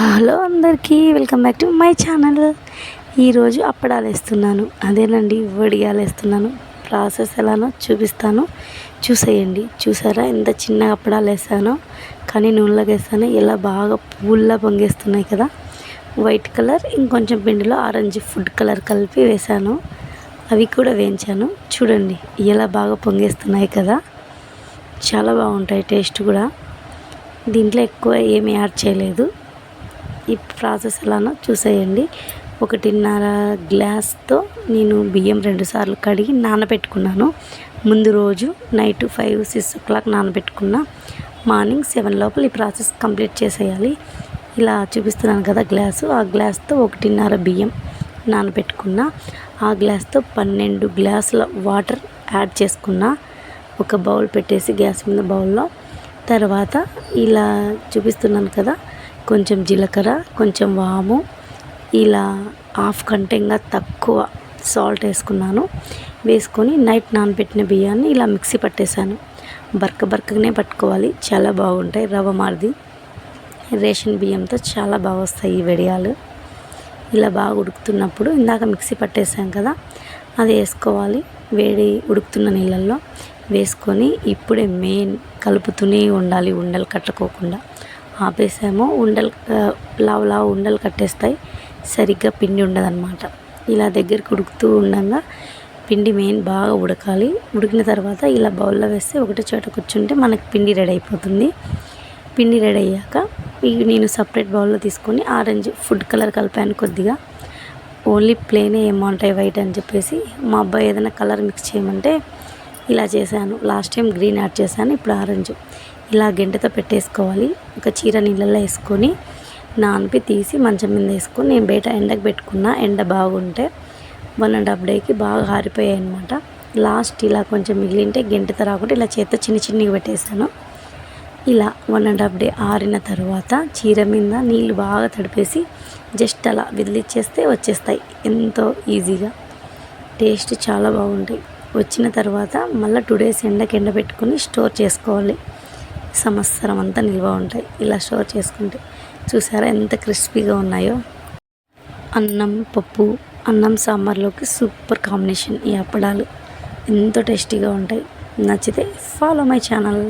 Hello అందరికీ welcome back to my channel. ఈరోజు అప్పడాలు వేస్తున్నాను. అదేనండి వడియాలు వేస్తున్నాను. ప్రాసెస్ ఎలానో చూపిస్తాను. చూసేయండి. చూసారా? ఎంత చిన్న అప్పడాలు వేసానో. కానీ నూనెలోకి వేస్తాను ఎలా బాగా పూల్లా పొంగేస్తున్నాయి కదా. వైట్ కలర్ ఇంకొంచెం పిండిలో ఆరెంజ్ ఫుడ్ కలర్ కలిపి వేసాను. అవి కూడా వేయించాను. చూడండి ఎలా బాగా పొంగేస్తున్నాయి కదా. చాలా బాగుంటాయి టేస్ట్ కూడా. దీంట్లో ఎక్కువ ఏమి యాడ్ చేయలేదు. ఈ ప్రాసెస్ ఎలానో చూసేయండి. ఒకటిన్నర గ్లాస్తో నేను బియ్యం రెండుసార్లు కడిగి నానబెట్టుకున్నాను. ముందు రోజు night five six o'clock నానబెట్టుకున్న మార్నింగ్ సెవెన్ లోపల ఈ ప్రాసెస్ కంప్లీట్ చేసేయాలి. ఇలా చూపిస్తున్నాను కదా గ్లాసు. ఆ గ్లాస్తో ఒకటిన్నర బియ్యం నానబెట్టుకున్న ఆ గ్లాస్తో పన్నెండు గ్లాసుల వాటర్ యాడ్ చేసుకున్న ఒక బౌల్ పెట్టేసి గ్యాస్ మీద బౌల్లో. తర్వాత ఇలా చూపిస్తున్నాను కదా కొంచెం జీలకర్ర కొంచెం వాము. ఇలా హాఫ్ కంటే ఇంకా తక్కువ సాల్ట్ వేసుకున్నాను. వేసుకొని నైట్ నానబెట్టిన బియ్యాన్ని ఇలా మిక్సీ పట్టేశాను. బర్క బర్కగానే పట్టుకోవాలి. చాలా బాగుంటాయి. రవ్వ మారిది రేషన్ బియ్యంతో చాలా బాగా వస్తాయి ఈ వడియాలు. ఇలా బాగా ఉడుకుతున్నప్పుడు ఇందాక మిక్సీ పట్టేసాం కదా అది వేసుకోవాలి. వేడి ఉడుకుతున్న నీళ్ళల్లో వేసుకొని ఇప్పుడే మెయిన్ కలుపుతూనే ఉండాలి. ఉండలు కట్టుకోకుండా. ఆపేసామో. ఉండలు లావు లావు ఉండలు కట్టేస్తాయి. సరిగ్గా పిండి ఉండదన్నమాట. ఇలా దగ్గరికి ఉడుకుతూ ఉండగా పిండి మెయిన్ బాగా ఉడకాలి. ఉడికిన తర్వాత ఇలా బౌల్లో వేస్తే ఒకటే చోట కూర్చుంటే మనకి పిండి రెడీ అయిపోతుంది. పిండి రెడీ అయ్యాక ఇవి నేను సపరేట్ బౌల్లో తీసుకొని ఆరెంజ్ ఫుడ్ కలర్ కలిపాను కొద్దిగా. ఓన్లీ ప్లేనే ఏమంటాయి వైట్ అని చెప్పేసి మా అబ్బాయి ఏదైనా కలర్ మిక్స్ చేయమంటే ఇలా చేశాను. లాస్ట్ టైం గ్రీన్ యాడ్ చేశాను ఇప్పుడు ఆరెంజ్. ఇలా గెంటతో పెట్టేసుకోవాలి. ఒక చీర నీళ్ళల్లో వేసుకొని నానిపి తీసి మంచం మీద వేసుకొని నేను బయట ఎండకు పెట్టుకున్న ఎండ బాగుంటే వన్ అండ్ హాఫ్ డేకి బాగా ఆరిపోయాయి అనమాట లాస్ట్ ఇలా కొంచెం మిగిలింటే గెంటతో రాకుండా ఇలా చేత చిన్న చిన్నగా పెట్టేశాను ఇలా వన్ అండ్ హాఫ్ డే ఆరిన తర్వాత చీర మీద నీళ్ళు బాగా తడిపేసి జస్ట్ అలా విదిలిచ్చేస్తే వచ్చేస్తాయి. ఎంతో ఈజీగా. టేస్ట్ చాలా బాగుంటాయి. వచ్చిన తర్వాత మళ్ళీ టూ డేస్ ఎండకి ఎండబెట్టుకొని స్టోర్ చేసుకోవాలి. సంవత్సరం అంతా నిల్వ ఉంటాయి. ఇలా స్టోర్ చేసుకుంటే చూసారా ఎంత క్రిస్పీగా ఉన్నాయో. అన్నం పప్పు అన్నం సాంబార్లోకి సూపర్ కాంబినేషన్ ఈ అప్పడాలు. ఎంతో టేస్టీగా ఉంటాయి. నచ్చితే ఫాలో మై ఛానల్